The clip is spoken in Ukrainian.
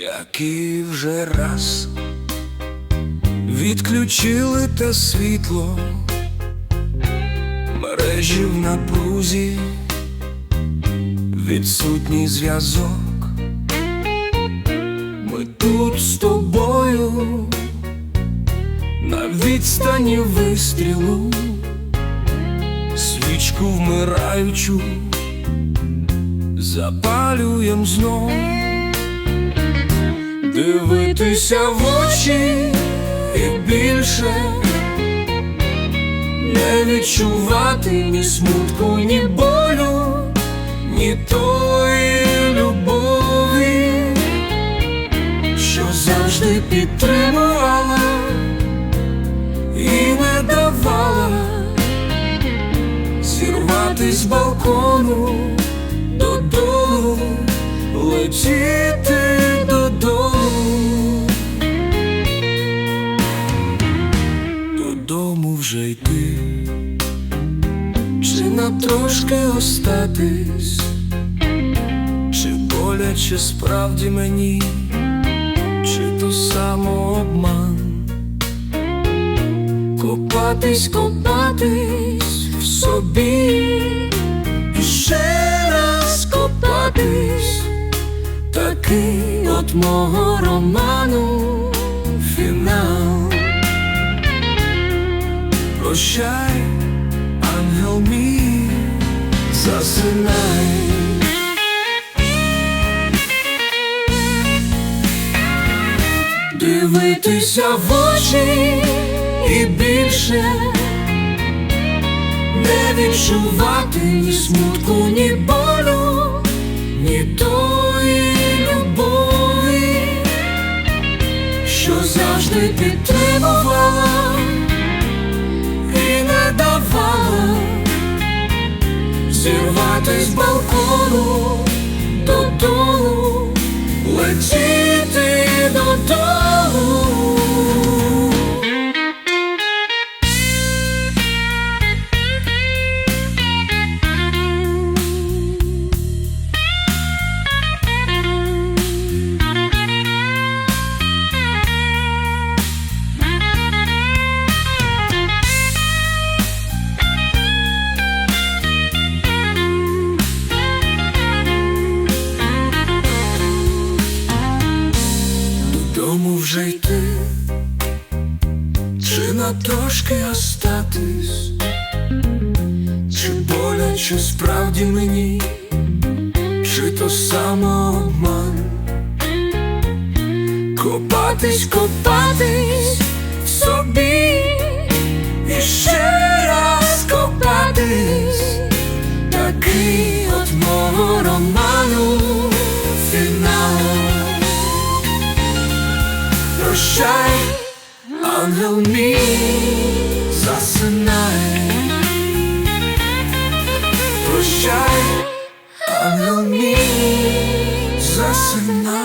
Який вже раз відключили те світло, мережі в напрузі, відсутній зв'язок. Ми тут з тобою на відстані вистрілу, свічку вмираючу, запалюєм знов дивитися в очі і більше не відчувати ні смутку, ні болю, ні тої любові, що завжди підтримувала і не давала зірвати з балкону додолу, летіти вже йти, чи на трошки остатись, чи боляче справді мені, чи то самообман? Копатись, копатись в собі, і ще раз копатись, такий от мого роману фінал. Прощай, ангел мій, засинай. Дивитися в очі і більше не відчувати ні смутку, ні болю, зірвати на трошки остатись, чи боляче справді мені, чи то самообман? Копатись, копатись ангел мій, засинай. Прощай, ангел мій, засинай.